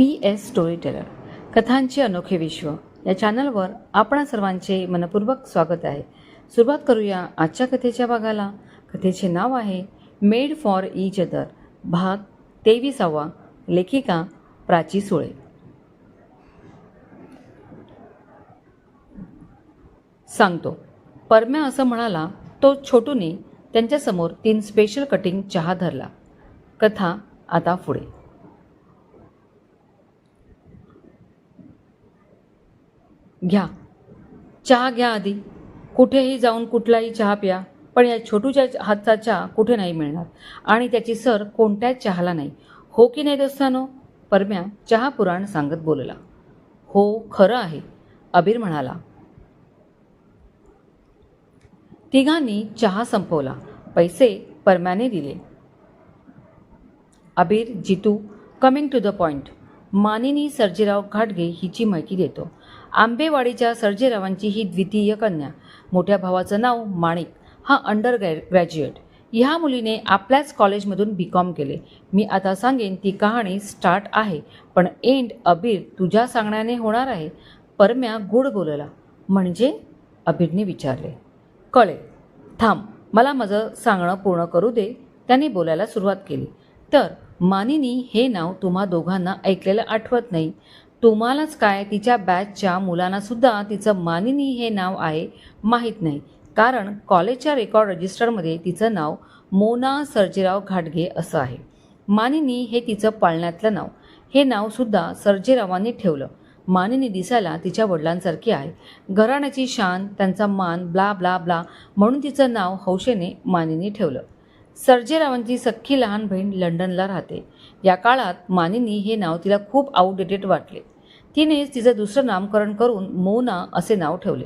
P S storyteller कथांचे अनोखे विश्व. या चॅनलवर आपण सर्वांचे मनपूर्वक स्वागत आहे. सुरुवात करूया आजच्या कथेच्या भागाला. कथेचे नाव आहे मेड फॉर इच अदर. भाग तेविसावा. लेखिका प्राची सुळे. सांगतो. परम्या असं म्हणाला तो छोटूने त्यांच्यासमोर तीन स्पेशल कटिंग चहा धरला. कथा आता पुढे. घ्या. चहा घ्या आधी. कुठेही जाऊन कुठलाही चहा प्या पण या छोटूच्या हातचा चहा कुठे नाही मिळणार आणि त्याची सर कोणत्याच चहाला नाही. हो की नाही दोस्तानो? परम्या चहा पुराण सांगत बोलला. हो खरं आहे अबीर म्हणाला. तिघांनी चहा संपवला. पैसे परम्याने दिले. Abir Jitu coming to the point. Manini Sarjerao घाटगे हिची माहिती देतो. आंबेवाडीच्या सर्जेरावांची ही द्वितीय कन्या. मोठ्या भावाचं नाव माणिक. हा अंडर ग्रॅज्युएट. ह्या मुलीने आपल्याच कॉलेजमधून बी कॉम केले. मी आता सांगेन ती कहाणी स्टार्ट आहे पण एंड अबीर तुझ्या सांगण्याने होणार आहे. परम्या गुड बोलला. म्हणजे? अबीरने विचारले. कळे. थांब मला माझं सांगणं पूर्ण करू दे. त्याने बोलायला सुरुवात केली. तर मानिनी हे नाव तुम्हा दोघांना ऐकलेलं आठवत नाही. तुम्हालाच काय तिच्या बॅचच्या मुलांनासुद्धा तिचं मानिनी हे नाव आहे माहीत नाही. कारण कॉलेजच्या रेकॉर्ड रजिस्टरमध्ये तिचं नाव मोना सर्जेराव घाटगे असं आहे. मानिनी हे तिचं पाळण्यातलं नाव. हे नावसुद्धा सर्जेरावांनी ठेवलं. मानिनी दिसायला तिच्या वडिलांसारखी आहे. घराण्याची शान त्यांचा मान ब्ला ब्ला ब्ला म्हणून तिचं नाव हौशेने मानिनी ठेवलं. सर्जेरावांची सख्खी लहान बहीण लंडनला राहते. या काळात मानिनी हे नाव तिला खूप आउटडेटेड वाटले. तिनेच तिचं दुसरं नामकरण करून मोना असे नाव ठेवले.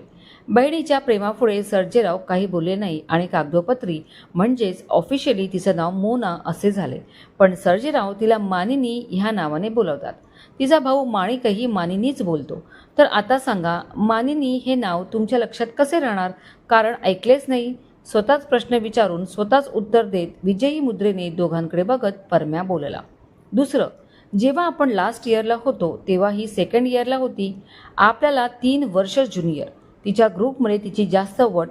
बहिणीच्या प्रेमापुढे सर्जेराव काही बोलले नाही आणि कागदोपत्री म्हणजेच ऑफिशियली तिचं नाव मोना असे झाले. पण सर्जेराव तिला मानिनी ह्या नावाने बोलवतात. तिचा भाऊ माणिकही मानिनीच बोलतो. तर आता सांगा मानिनी हे नाव तुमच्या लक्षात कसे राहणार? कारण ऐकलेच नाही. स्वतःच प्रश्न विचारून स्वतःच उत्तर देत विजयी मुद्रेने दोघांकडे बघत परम्या बोलला. दुसरं जेव्हा आपण लास्ट इयरला होतो तेव्हा ही सेकंड इयरला होती. आपल्याला तीन वर्ष ज्युनियर तिच्या ग्रुपमध्ये तिची जास्त वट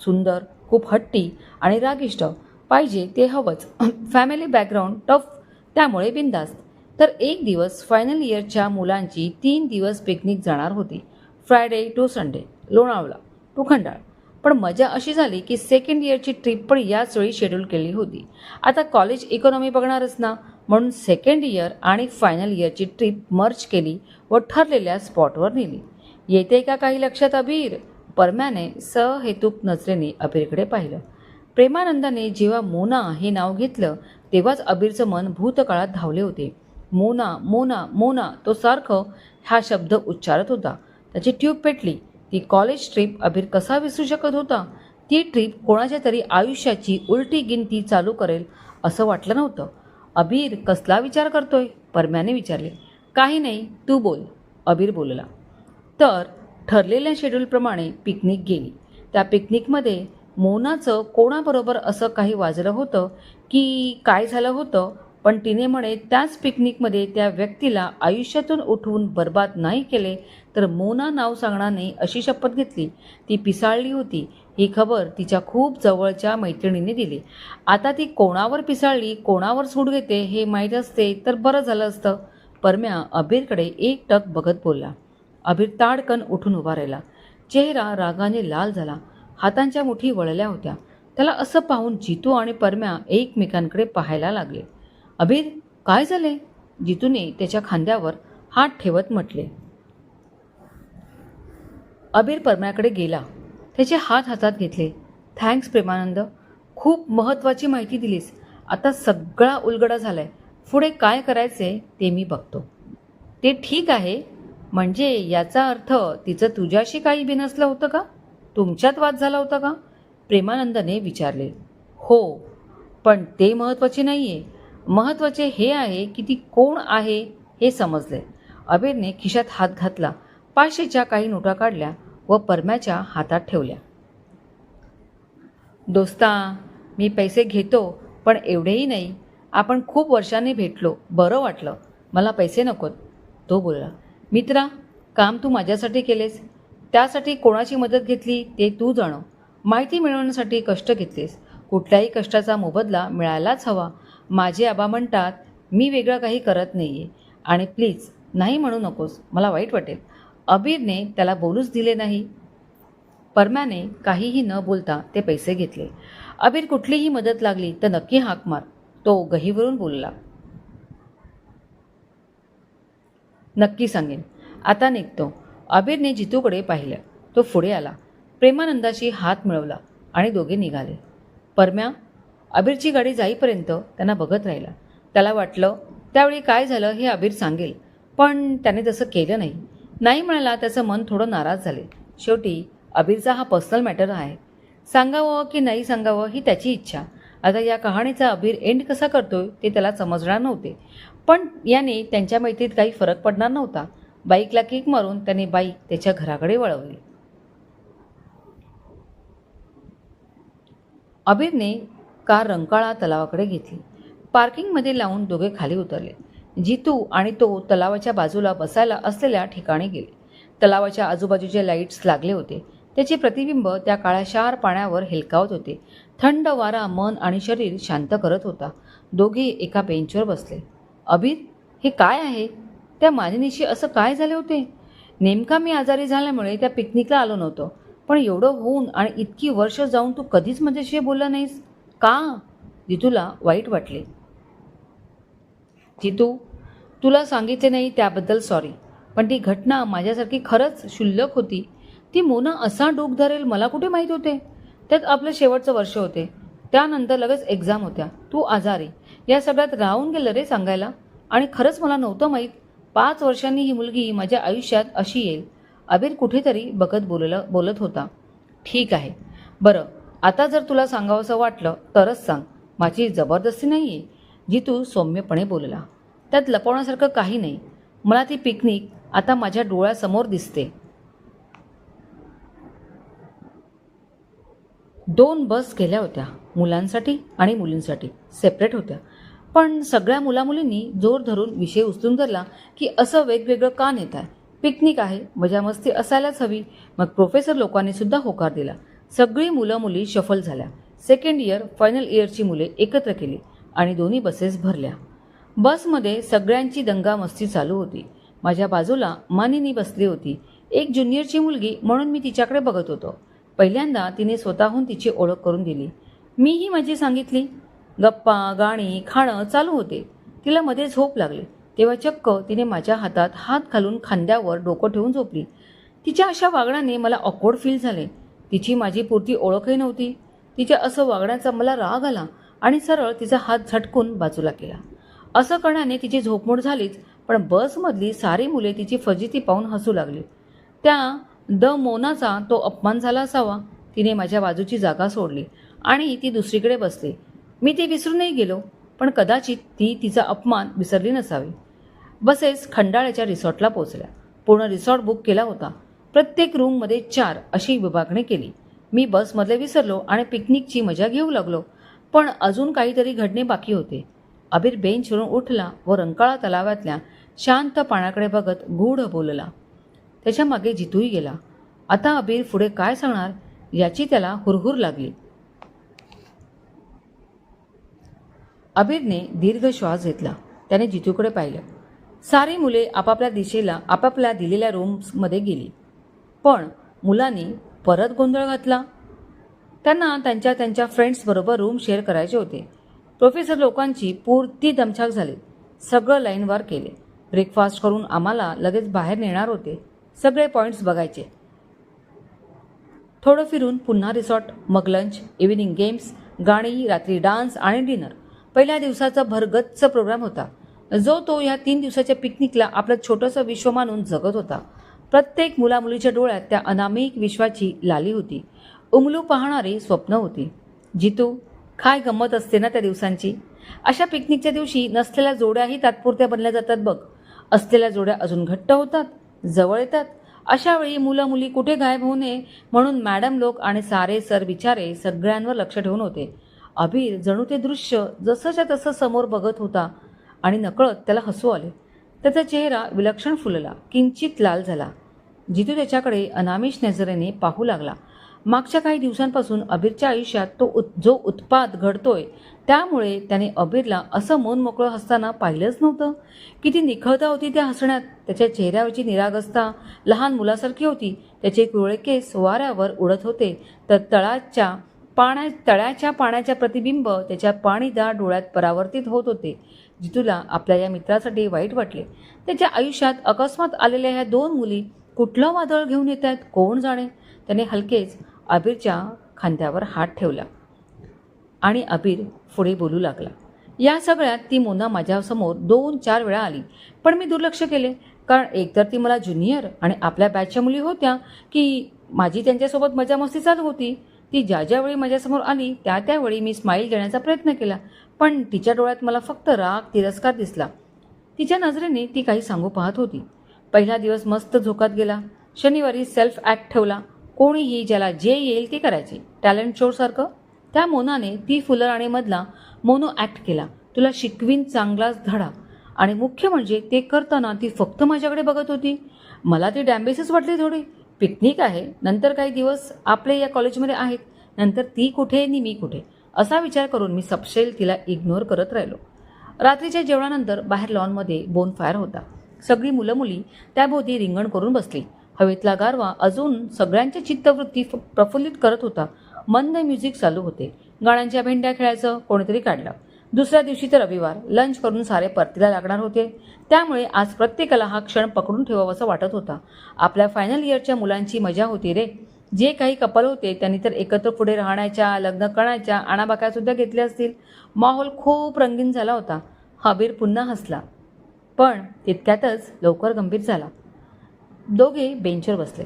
सुंदर खूप हट्टी आणि रागिष्ट पाहिजे ते हवंच. फॅमिली बॅकग्राऊंड टफ त्यामुळे बिंदास्त तर एक दिवस फायनल इयरच्या मुलांची तीन दिवस पिकनिक जाणार होती. Friday to Sunday Lonavala to Khandala पण मजा अशी झाली की सेकंड इयरची ट्रिप पण याच वेळी शेड्यूल केली होती. आता कॉलेज इकॉनॉमी बघणारच ना? म्हणून सेकंड इयर आणि फायनल इयरची ट्रिप मर्ज केली व ठरलेल्या स्पॉटवर नेली. येते का काही लक्षात अबीर? परम्याने सहेतुक नजरेने अबीरकडे पाहिलं. प्रेमानंदाने जेव्हा मोना हे नाव घेतलं तेव्हाच अबीरचं मन भूतकाळात धावले होते. मोना मोना मोना तो सारखं हा शब्द उच्चारत होता. त्याची ट्यूब पेटली. ती कॉलेज ट्रिप अबीर कसा विसरू शकत होता? ती ट्रिप कोणाच्या तरी आयुष्याची उलटी गिनती चालू करेल असं वाटलं नव्हतं. अबीर कसला विचार करतोय? परम्याने विचारले. काही नाही तू बोल. अबीर बोलला. तर ठरलेल्या शेड्यूलप्रमाणे पिकनिक गेली. त्या पिकनिकमध्ये मोनाचं कोणाबरोबर असं काही वाजलं होतं की काय झालं होतं पण तिने म्हणे त्याच पिकनिकमध्ये त्या व्यक्तीला आयुष्यातून उठवून बर्बाद नाही केले तर मोना नाव सांगणाने अशी शपथ घेतली. ती पिसाळली होती. ही खबर तिच्या खूप जवळच्या मैत्रिणीने दिली. आता ती कोणावर पिसाळली कोणावर सूट घेते हे माहीत असते तर बरं झालं असतं. परम्या अबीरकडे एक टक बघत बोलला. अबीर ताडकन उठून उभा राहिला. चेहरा रागाने लाल झाला. हातांच्या मुठी वळल्या होत्या. त्याला असं पाहून जितू आणि परम्या एकमेकांकडे पाहायला लागले. अबीर काय झाले? जितूने त्याच्या खांद्यावर हात ठेवत म्हटले. अबीर परम्याकडे गेला. त्याचे हात हातात घेतले. थँक्स प्रेमानंद. खूप महत्त्वाची माहिती दिलीस. आता सगळा उलगडा झालाय. पुढे काय करायचे ते मी बघतो. ते ठीक आहे. म्हणजे याचा अर्थ तिचं तुझ्याशी काही बिनसलं होतं का? तुमच्यात वाद झाला होता का? प्रेमानंदने विचारले. हो. पण ते महत्त्वाचे नाही आहे महत्त्वाचे हे आहे की ती कोण आहे हे समजले. अबेरने खिशात हात घातला. पाचशेच्या काही नोटा काढल्या. व परम्याच्या हातात ठेवल्या. दोस्ता मी पैसे घेतो पण एवढेही नाही. आपण खूप वर्षांनी भेटलो. बरं वाटलं. मला पैसे नकोत. तो बोलला मित्रा काम तू माझ्यासाठी केलेस. त्यासाठी कोणाची मदत घेतली ते तू जाणं. माहिती मिळवण्यासाठी कष्ट घेतलेस. कुठल्याही कष्टाचा मोबदला मिळायलाच हवा. माझे आबा म्हणतात मी वेगळं काही करत नाही आहे आणि प्लीज नाही म्हणू नकोस. मला वाईट वाटेल. अबीरने त्याला बोलूच दिले नाही. परम्याने काहीही न बोलता ते पैसे घेतले. अबीर कुठलीही मदत लागली तर नक्की हाक मार. तो गहीवरून बोलला. नक्की सांगेन. आता निघतो. अबीरने जितूकडे पाहिलं तो पुढे आला. प्रेमानंदाशी हात मिळवला आणि दोघे निघाले. परम्या अबीरची गाडी जाईपर्यंत त्यांना बघत राहिला. त्याला वाटलं त्यावेळी काय झालं हे अबीर सांगेल पण त्याने तसं केलं नाही. नाही म्हणाला त्याचं मन थोडं नाराज झाले. शेवटी अबीरचा हा पर्सनल मॅटर आहे. सांगावं की नाही सांगावं ही त्याची इच्छा. आता या कहाणीचा अबीर एंड कसा करतोय ते त्याला समजणार नव्हते. पण याने त्यांच्या मैत्रीत काही फरक पडणार नव्हता. बाईकला किक मारून त्याने बाईक त्याच्या घराकडे वळवली. अबीरने कार रंकाळा तलावाकडे घेतली. पार्किंगमध्ये लावून दोघे खाली उतरले. जितू आणि तो तलावाच्या बाजूला बसायला असलेल्या ठिकाणी गेले. तलावाच्या आजूबाजूचे लाईट्स लागले होते. त्याचे प्रतिबिंब त्या काळ्याशार पाण्यावर हेलकावत होते. थंड वारा मन आणि शरीर शांत करत होता. दोघे एका बेंचवर बसले. अबीर हे काय आहे? त्या मानिनीशी असं काय झाले होते? नेमका मी आजारी झाल्यामुळे त्या पिकनिकला आलो नव्हतो. पण एवढं होऊन आणि इतकी वर्ष जाऊन तू कधीच माझ्याशी बोलला नाहीस? का? जितूला वाईट वाटले. जितू तुला सांगितले नाही त्याबद्दल सॉरी पण ती घटना माझ्यासारखी खरंच क्षुल्लक होती. ती मोना असा डोक धरेल मला कुठे माहीत होते? त्यात आपलं शेवटचं वर्ष होते. त्यानंतर लगेच एक्झाम होत्या. तू आजारी. या सगळ्यात राहून गेलं रे सांगायला. आणि खरंच मला नव्हतं माहीत. पाच वर्षांनी ही मुलगी माझ्या आयुष्यात अशी येईल. अबीर कुठेतरी बघत बोललं बोलत होता. ठीक आहे. बरं. आता जर तुला सांगावंसं वाटलं तरच सांग. माझी जबरदस्ती नाही आहे जी तू सौम्यपणे बोलला. त्यात लपवण्यासारखं काही नाही. मला ती पिकनिक आता माझ्या डोळ्यासमोर दिसते. दोन बस गेल्या होत्या मुलांसाठी आणि मुलींसाठी. सेपरेट होत्या. पण सगळ्या मुलामुलींनी जोर धरून विषय उचलून धरला की असं वेगवेगळं का नेत आहे पिकनिक आहे मजामस्ती असायलाच हवी. मग प्रोफेसर लोकांनी सुद्धा होकार दिला. सगळी मुलं मुली शफल झाल्या. सेकंड इयर फायनल इयरची मुले एकत्र केली आणि दोन्ही बसेस भरल्या. बसमध्ये सगळ्यांची दंगामस्ती चालू होती. माझ्या बाजूला मानिनी बसली होती. एक ज्युनियरची मुलगी म्हणून मी तिच्याकडे बघत होतो. पहिल्यांदा तिने स्वतःहून तिची ओळख करून दिली. मीही माझी सांगितली. गप्पा गाणी खाणं चालू होते. तिला मध्ये झोप लागली. तेव्हा चक्क तिने माझ्या हातात हात घालून खांद्यावर डोकं ठेवून झोपली. तिच्या अशा वागण्याने मला ऑकवर्ड फील झाले. तिची माझी पुरती ओळखही नव्हती. तिच्या असं वागण्याचा मला राग आला आणि सरळ तिचा हात झटकून बाजूला केला. असं करण्याने तिची झोपमोड झालीच पण बसमधली सारी मुले तिची फजिती पाहून हसू लागली. त्या द मोनाचा तो अपमान झाला असावा. तिने माझ्या बाजूची जागा सोडली आणि ती दुसरीकडे बसली. मी ती विसरूनही गेलो पण कदाचित ती तिचा अपमान विसरली नसावी. बसेस खंडाळ्याच्या रिसॉर्टला पोचल्या पूर्ण रिसॉर्ट बुक केला होता. प्रत्येक रूममध्ये चार अशी विभागणी केली. मी बसमधले विसरलो आणि पिकनिकची मजा घेऊ लागलो पण अजून काहीतरी घडणे बाकी होते. अबीर बेंचवरून उठला व रंकाळा तलावातल्या शांत पाण्याकडे बघत गूढ बोलला. त्याच्यामागे जितूही गेला. आता अबीर पुढे काय सांगणार याची त्याला हुरहुर लागली. अबीरने दीर्घ श्वास घेतला. त्याने जितूकडे पाहिलं. सारी मुले आपापल्या दिशेला आपापल्या दिलेल्या रूम्समध्ये गेली. पण मुलांनी परत गोंधळ घातला. त्यांना त्यांच्या त्यांच्या फ्रेंड्सबरोबर रूम शेअर करायचे होते. प्रोफेसर लोकांची पूर्ती दमछाक झाली. सगळं लाईनवर केले. ब्रेकफास्ट करून आम्हाला लगेच बाहेर नेणार होते. सगळे पॉईंट्स बघायचे. थोडं फिरून पुन्हा रिसॉर्ट मग लंच इव्हिनिंग गेम्स गाणी रात्री डान्स आणि डिनर. पहिल्या दिवसाचा भरगच्च प्रोग्राम होता. जो तो ह्या तीन दिवसाच्या पिकनिकला आपलं छोटंसं विश्व मानून जगत होता. प्रत्येक मुलामुलीच्या डोळ्यात त्या अनामिक विश्वाची लाली होती. उमलू पाहणारी स्वप्न होती. जितू काय गंमत असते ना त्या दिवसांची? अशा पिकनिकच्या दिवशी नसलेल्या जोड्याही तात्पुरत्या बनल्या जातात बघ. असलेल्या जोड्या अजून घट्ट होतात जवळ येतात. अशा वेळी मुलं मुली कुठे गायब होऊ नये म्हणून मॅडम लोक आणि सारे सर विचारे सगळ्यांवर लक्ष ठेवून होते. अबीर जणू ते दृश्य जसंच्या तसं समोर बघत होता आणि नकळत त्याला हसू आले. त्याचा चेहरा विलक्षण फुलला किंचित लाल झाला. जितू त्याच्याकडे अनामिष नजरेने पाहू लागला. मागच्या काही दिवसांपासून अबीरच्या आयुष्यात तो उत जो उत्पाद घडतोय त्यामुळे त्याने अबीरला असं मन मोकळं हसताना पाहिलंच नव्हतं. किती निखळता होती त्या हसण्यात. त्याच्या चेहऱ्यावरची निरागसता लहान मुलासारखी होती. त्याचे कुरळे केस वाऱ्यावर उडत होते. तर तळाच्या पाण्या तळ्याच्या पाण्याच्या प्रतिबिंब त्याच्या पाणीदार डोळ्यात परावर्तित होत होते जितूला आपल्या या मित्रासाठी वाईट वाटले. त्याच्या आयुष्यात अकस्मात आलेल्या ह्या दोन मुली कुठलं वादळ घेऊन येत आहेत कोण जाणे? त्याने हलकेच अबीरच्या खांद्यावर हात ठेवला आणि अबीर पुढे बोलू लागला. या सगळ्यात ती मोना माझ्यासमोर दोन चार वेळा आली. पण मी दुर्लक्ष केले. कारण एकतर ती मला ज्युनियर आणि आपल्या बॅचच्या मुली होत्या की माझी त्यांच्यासोबत मजामस्ती चालू होती. ती ज्या ज्यावेळी माझ्यासमोर आली त्या त्यावेळी मी स्माईल देण्याचा प्रयत्न केला. पण तिच्या डोळ्यात मला फक्त राग तिरस्कार दिसला. तिच्या नजरेने ती काही सांगू पाहत होती. पहिला दिवस मस्त झोकात गेला. शनिवारी सेल्फ ॲक्ट ठेवला. कोणीही ज्याला जे येईल ते करायचे. टॅलेंट शोसारखं त्या मोनाने ती फुलं आणि मधला मोनो ॲक्ट केला. तुला शिकवीन चांगलाच धडा. आणि मुख्य म्हणजे ते करताना ती फक्त माझ्याकडे बघत होती. मला ती डॅम्बेसच वाटली थोडी. पिकनिक आहे. नंतर काही दिवस आपले या कॉलेजमध्ये आहेत. नंतर ती कुठे आणि मी कुठे? असा विचार करून मी सपशेल तिला इग्नोर करत राहिलो. रात्रीच्या जेवणानंतर बाहेर लॉनमध्ये बोनफायर होता. सगळी मुलं मुली त्याभोवती रिंगण करून बसली. हवेतला गारवा अजून सगळ्यांची चित्तवृत्ती फ- प्रफुल्लित करत होता. मंद म्युझिक चालू होते. गाण्यांच्या भेंड्या खेळायचं कोणीतरी काढलं. दुसऱ्या दिवशी तर रविवार. लंच करून सारे परतीला लागणार होते. त्यामुळे आज प्रत्येकाला हा क्षण पकडून ठेवावासा वाटत होता. आपल्या फायनल इयरच्या मुलांची मजा होती रे. जे काही कपल होते त्यांनी तर एकत्र पुढे राहण्याच्या लग्न करण्याच्या आणाबाक्यासुद्धा घेतल्या असतील. माहोल खूप रंगीन झाला होता. हबीर पुन्हा हसला. पण तितक्यातच लवकर गंभीर झाला. दोघे बेंचवर बसले.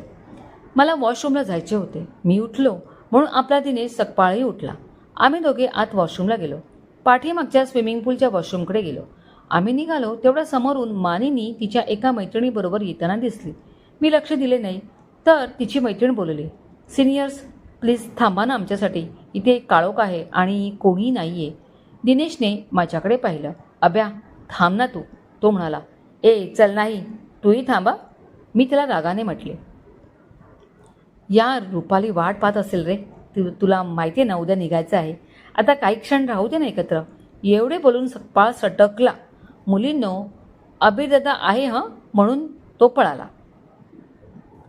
मला वॉशरूमला जायचे होते. मी उठलो म्हणून आपला दिनेश सकपाळही उठला. आम्ही दोघे आत वॉशरूमला गेलो. पाठीमागच्या स्विमिंग पूलच्या वॉशरूमकडे गेलो. आम्ही निघालो तेवढ्या समोरून मानिनी तिच्या एका मैत्रिणीबरोबर येताना दिसली. मी लक्ष दिले नाही तर तिची मैत्रीण बोलली सिनियर्स प्लीज थांबा ना आमच्यासाठी. इथे एक काळोख आहे आणि कोणी नाही आहे दिनेशने माझ्याकडे पाहिलं. अभ्या थांब ना तू तो म्हणाला. ए चल नाही. तूही थांबा. मी तिला रागाने म्हटले या रुपाली वाट पाहत असेल रे. तु तुला माहिती आहे ना उद्या निघायचं आहे. आता काही क्षण राहू दे ना एकत्र. एवढे बोलून सपा सटकला. मुलींनो अभिदादा आहे हं? म्हणून तो पळाला.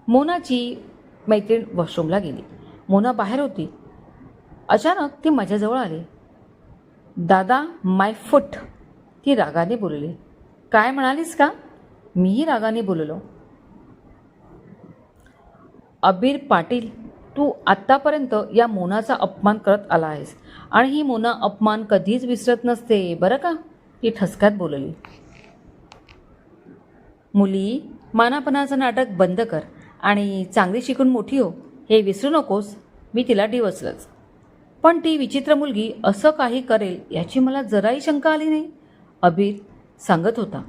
मोनाची मैत्रीण वॉशरूमला गेली. मोना बाहेर होती. अचानक ती माझ्याजवळ आली. दादा माय फुट. ती रागाने बोलली. काय म्हणालीस का? मीही रागाने बोललो. अबीर पाटील तू आत्तापर्यंत या मोनाचा अपमान करत आला आहेस. आणि ही मोना अपमान कधीच विसरत नसते बरं का? ती ठसक्यात बोलली. मुली मानापणाचं नाटक बंद कर आणि चांगली शिकून मोठी हो. हे विसरू नकोस मी तिला डिवचलंच. पण ती विचित्र मुलगी असं काही करेल याची मला जराही शंका आली नाही अबीर सांगत होता.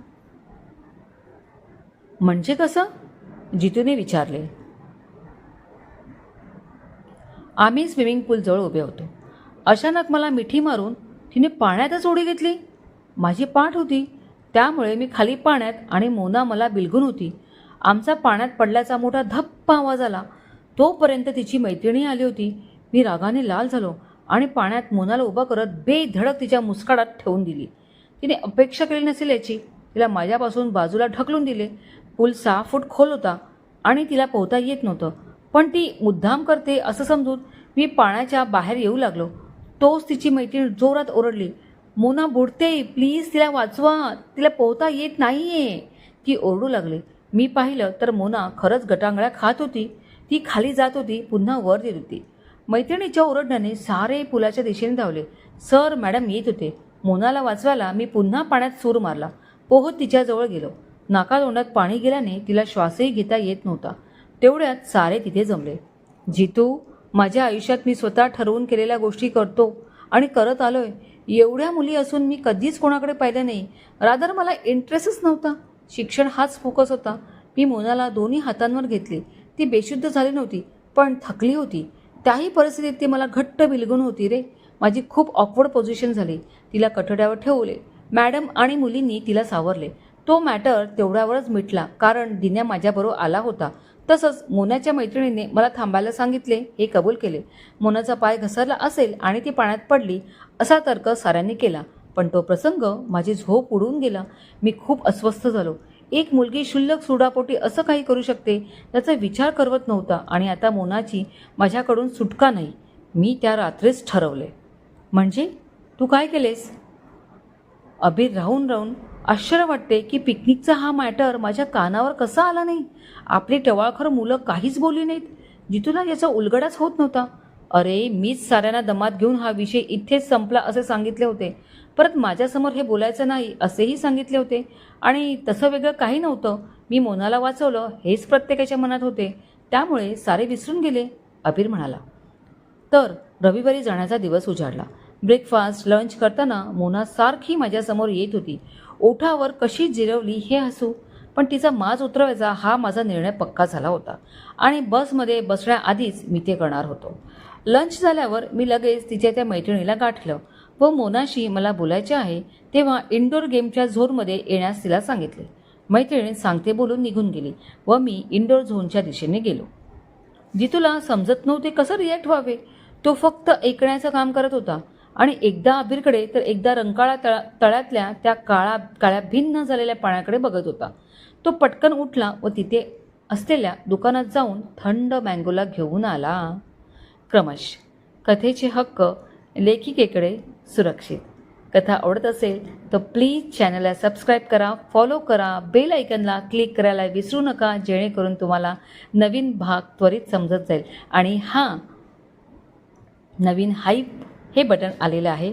म्हणजे कसं? जितूने विचारले. आम्ही स्विमिंग पूलजवळ उभे होतो. अचानक मला मिठी मारून तिने पाण्यातच उडी घेतली. माझी पाठ होती. त्यामुळे मी खाली पाण्यात आणि मोना मला बिलगून होती. आमचा पाण्यात पडल्याचा मोठा धप्प आवाज आला. तोपर्यंत तिची मैत्रिणी आली होती. मी रागाने लाल झालो आणि पाण्यात मोनाला उभं करत बेधडक तिच्या मुस्काडात ठेवून दिली. तिने अपेक्षा केली नसेल याची. तिला माझ्यापासून बाजूला ढकलून दिले. पूल सहा फूट खोल होता आणि तिला पोहता येत नव्हतं. पण ती मुद्दाम करते असं समजून मी पाण्याच्या बाहेर येऊ लागलो. तोच तिची मैत्रीण जोरात ओरडली मोना बुडते प्लीज तिला वाचवा तिला पोहता येत नाहीये. ती ओरडू लागली. मी पाहिलं तर मोना खरंच गटांगळ्या खात होती. ती खाली जात होती पुन्हा वर येत होती. मैत्रिणीच्या ओरडण्याने सारे पुलाच्या दिशेने धावले. सर मॅडम येत होते. मोनाला वाचवायला मी पुन्हा पाण्यात सूर मारला. पोहत तिच्याजवळ गेलो. नाकातोंडात पाणी गेल्याने तिला श्वासही घेता येत नव्हता. तेवढ्यात सारे तिथे जमले. जितू माझ्या आयुष्यात मी स्वतः ठरवून केलेल्या गोष्टी करतो आणि करत आलोय. एवढ्या मुली असून मी कधीच कोणाकडे पाहिलं नाही. रादर मला इंटरेस्टच नव्हता. शिक्षण हाच फोकस होता. मी मोनाला दोन्ही हातांवर घेतली. ती बेशुद्ध झाली नव्हती पण थकली होती. त्याही परिस्थितीत ती मला घट्ट बिलगून होती रे. माझी खूप ऑकवर्ड पोझिशन झाली. तिला कठड्यावर ठेवले. मॅडम आणि मुलींनी तिला सावरले. तो मॅटर तेवढ्यावरच मिटला कारण दिन्या माझ्याबरोबर आला होता. तसंच मोनाच्या मैत्रिणीने मला थांबायला सांगितले हे कबूल केले. मोनाचा पाय घसरला असेल आणि ती पाण्यात पडली असा तर्क साऱ्यांनी केला. पण तो प्रसंग माझी झोप उडून गेला. मी खूप अस्वस्थ झालो. एक मुलगी क्षुल्लक सुडापोटी असं काही करू शकते त्याचा विचार करवत नव्हता आणि आता मोनाची माझ्याकडून सुटका नाही. मी त्या रात्रीच ठरवले. म्हणजे? तू काय केलेस? अबीर राहून राहून आश्चर्य वाटते की पिकनिकचा हा मॅटर माझ्या कानावर कसा आला नाही? आपली टवाळखर मुलं काहीच बोलली नाहीत. जितूला याचा उलगडाच होत नव्हता. अरे मीच साऱ्यांना दमात घेऊन हा विषय इथेच संपला असे सांगितले होते. परत माझ्यासमोर हे बोलायचं नाही असेही सांगितले होते. आणि तसं वेगळं काही नव्हतं. मी मोनाला वाचवलं हेच प्रत्येकाच्या मनात होते. त्यामुळे सारे विसरून गेले अबीर म्हणाला. तर रविवारी जाण्याचा दिवस उजाडला. ब्रेकफास्ट लंच करताना मोना सारखी माझ्यासमोर येत होती. ओठावर कशी जिरवली हे हसू पण तिचा माज उतरवायचा हा माझा निर्णय पक्का झाला होता. आणि बसमध्ये बसण्याआधीच मी ते करणार होतो. लंच झाल्यावर मी लगेच तिच्या त्या मैत्रिणीला गाठलं व मोनाशी मला बोलायचे आहे तेव्हा इंडोर गेमच्या झोनमध्ये येण्यास तिला सांगितले. मैत्रिणी सांगते बोलून निघून गेली व मी इंडोर झोनच्या दिशेने गेलो. जितूला समजत नव्हते कसं रिॲक्ट व्हावे? तो फक्त ऐकण्याचं काम करत होता. आणि एकदा अबीरकडे तर एकदा रंकाळा तळा तळ्यातल्या त्या काळा काळ्या भिन्न झालेल्या पाण्याकडे बघत होता. तो पटकन उठला व तिथे असलेल्या दुकानात जाऊन थंड मँगोला घेऊन आला. क्रमश. कथेचे हक्क लेखिकेकडे सुरक्षित. कथा आवडत असेल तर प्लीज चॅनलला सबस्क्राईब करा फॉलो करा बेल आयकनला क्लिक करायला विसरू नका जेणेकरून तुम्हाला नवीन भाग त्वरित समजत जाईल. आणि हां नवीन हाईप हे बटन आलेलं आहे.